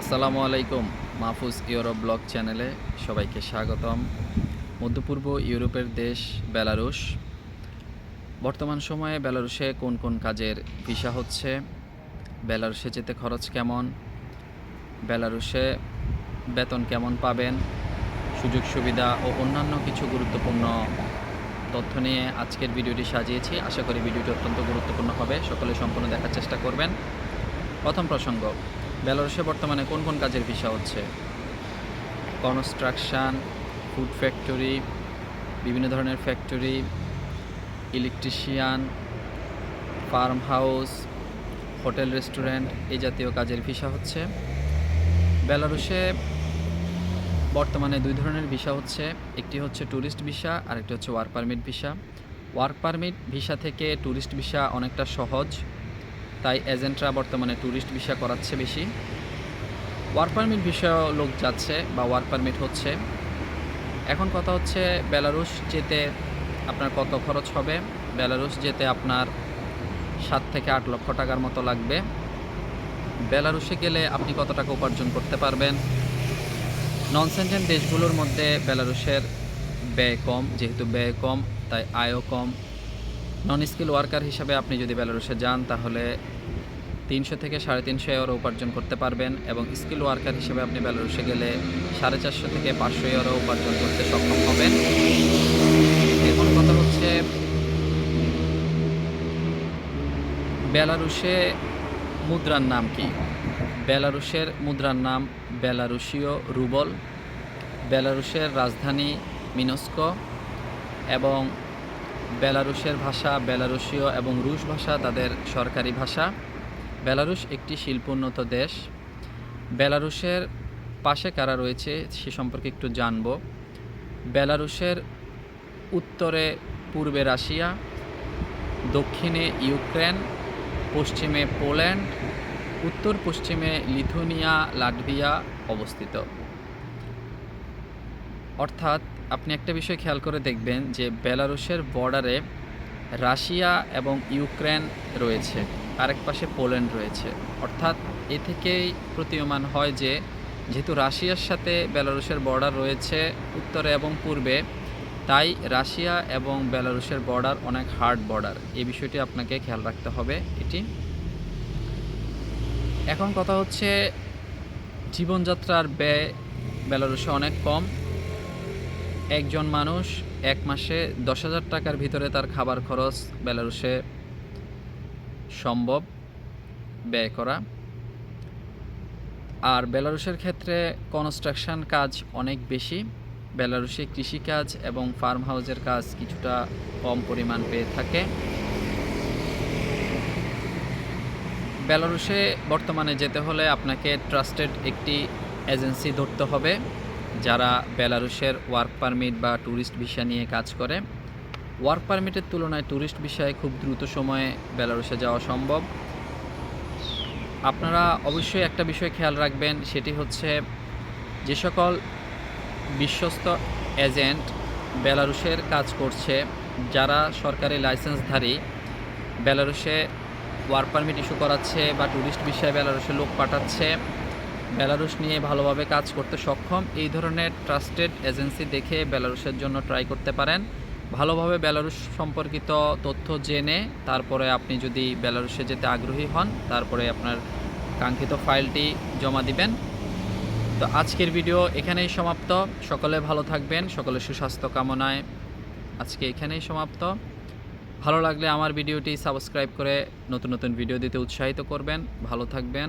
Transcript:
আসসালামু আলাইকুম, Mahfuz Europe blog চ্যানেলে সবাইকে স্বাগতম। মধ্যপূর্ব ইউরোপের দেশ বেলারুশ। বর্তমান সময়ে বেলারুশে কোন কোন কাজের ভিসা হচ্ছে, বেলারুশে যেতে খরচ কেমন, বেলারুশে বেতন কেমন পাবেন, সুযোগ সুবিধা ও অন্যান্য কিছু গুরুত্বপূর্ণ তথ্য নিয়ে আজকের ভিডিওটি সাজিয়েছি। আশা করি ভিডিওটি অত্যন্ত গুরুত্বপূর্ণ হবে। সকলে সম্পূর্ণ দেখার চেষ্টা করবেন। প্রথম প্রসঙ্গ বেলারুশে বর্তমানে কোন কোন কাজের ভিসা হচ্ছে? কনস্ট্রাকশান, ফুড ফ্যাক্টরি, বিভিন্ন ধরনের factory, electrician, farm house, hotel, restaurant এই জাতীয় কাজের ভিসা হচ্ছে। বেলারুশে বর্তমানে দুই ধরনের ভিসা হচ্ছে, একটি হচ্ছে ট্যুরিস্ট ভিসা আর একটি হচ্ছে work permit visa. Work permit visa থেকে ট্যুরিস্ট ভিসা অনেকটা সহজ। তাই এজেন্টরা বর্তমানে ট্যুরিস্ট ভিসা করাচ্ছে বেশি। ওয়ার্ক পারমিট বিষয়েও লোক যাচ্ছে বা ওয়ার্ক পারমিট হচ্ছে। এখন কথা হচ্ছে বেলারুশ যেতে আপনার কত খরচ হবে? বেলারুশ যেতে আপনার সাত থেকে আট লক্ষ টাকার মতো লাগবে। বেলারুশে গেলে আপনি কত টাকা উপার্জন করতে পারবেন? নন সেন্টেন দেশগুলোর মধ্যে বেলারুশের ব্যয় কম, যেহেতু ব্যয় কম, তাই আয়ও কম। নন স্কিল ওয়ার্কার হিসাবে আপনি যদি বেলারুশে যান, তাহলে তিনশো থেকে সাড়ে তিনশো ইউরো উপার্জন করতে পারবেন এবং স্কিল ওয়ার্কার হিসেবে আপনি বেলারুশে গেলে সাড়ে চারশো থেকে পাঁচশো ইউরো উপার্জন করতে সক্ষম হবেন। এখন কথা হচ্ছে বেলারুশে মুদ্রার নাম কি? বেলারুশের মুদ্রার নাম বেলারুশীয় রুবল বেলারুশের রাজধানী মিনস্কো এবং বেলারুশের ভাষা বেলারুশীয় এবং রুশ ভাষা তাদের সরকারি ভাষা। বেলারুশ একটি শিল্পোন্নত দেশ। বেলারুশের পাশে কারা রয়েছে সে সম্পর্কে একটু জানব। বেলারুশের উত্তরে পূর্বে রাশিয়া, দক্ষিণে ইউক্রেন, পশ্চিমে পোল্যান্ড উত্তর পশ্চিমে লিথুনিয়া, লাটভিয়া অবস্থিত। অর্থাৎ আপনি একটা বিষয় খেয়াল করে দেখবেন যে বেলারুশের বর্ডারে রাশিয়া এবং ইউক্রেন রয়েছে, আরেক পাশে পোল্যান্ড রয়েছে। অর্থাৎ এ থেকেই প্রতীয়মান হয় যে, যেহেতু রাশিয়ার সাথে বেলারুশের বর্ডার রয়েছে উত্তরে এবং পূর্বে, তাই রাশিয়া এবং বেলারুশের বর্ডার অনেক হার্ড বর্ডার। এই বিষয়টি আপনাকে খেয়াল রাখতে হবে এটি। এখন কথা হচ্ছে, জীবনযাত্রার ব্যয় বেলারুশে অনেক কম। একজন মানুষ এক মাসে দশ হাজার টাকার ভিতরে তার খাবার খরচ বেলারুশে সম্ভব ব্যয় করা। আর বেলারুশের ক্ষেত্রে কনস্ট্রাকশন কাজ অনেক বেশি। বেলারুশে কৃষিকাজ এবং ফার্ম হাউসের কাজ কিছুটা কম পরিমাণ পেয়ে থাকে। বেলারুশে বর্তমানে যেতে হলে আপনাকে ট্রাস্টেড একটি এজেন্সি ধরতে হবে। যারা বেলারুশের ওয়ার্ক পারমিট বা ট্যুরিস্ট ভিসা নিয়ে কাজ করে, ওয়ার্ক পারমিটের তুলনায় ট্যুরিস্ট ভিসায় খুব দ্রুত সময়ে বেলারুশে যাওয়া সম্ভব। আপনারা অবশ্যই একটা বিষয় খেয়াল রাখবেন, সেটি হচ্ছে যে সকল বিশ্বস্ত এজেন্ট বেলারুশের কাজ করছে, যারা সরকারি লাইসেন্সধারী, বেলারুশে ওয়ার্ক পারমিট ইস্যু করাচ্ছে বা ট্যুরিস্ট বিষয়ে বেলারুশে লোক পাঠাচ্ছে বেলারুশ নিয়ে ভালোভাবে কাজ করতে সক্ষম। এই ধরনের ট্রাস্টেড এজেন্সি দেখে বেলারুশের জন্য ট্রাই করতে পারেন। ভালোভাবে বেলারুশ সম্পর্কিত তথ্য জেনে, তারপরে আপনি যদি বেলারুশে যেতে আগ্রহী হন, তারপরে আপনার কাঙ্ক্ষিত ফাইলটি জমা দিবেন। তো আজকের ভিডিও এখানেই সমাপ্ত। সকলে ভালো থাকবেন সকলে সুস্বাস্থ্য কামনায় আজকে এখানেই সমাপ্ত। ভালো লাগলে আমার ভিডিওটি সাবস্ক্রাইব করে নতুন নতুন ভিডিও দিতে উৎসাহিত করবেন। ভালো থাকবেন।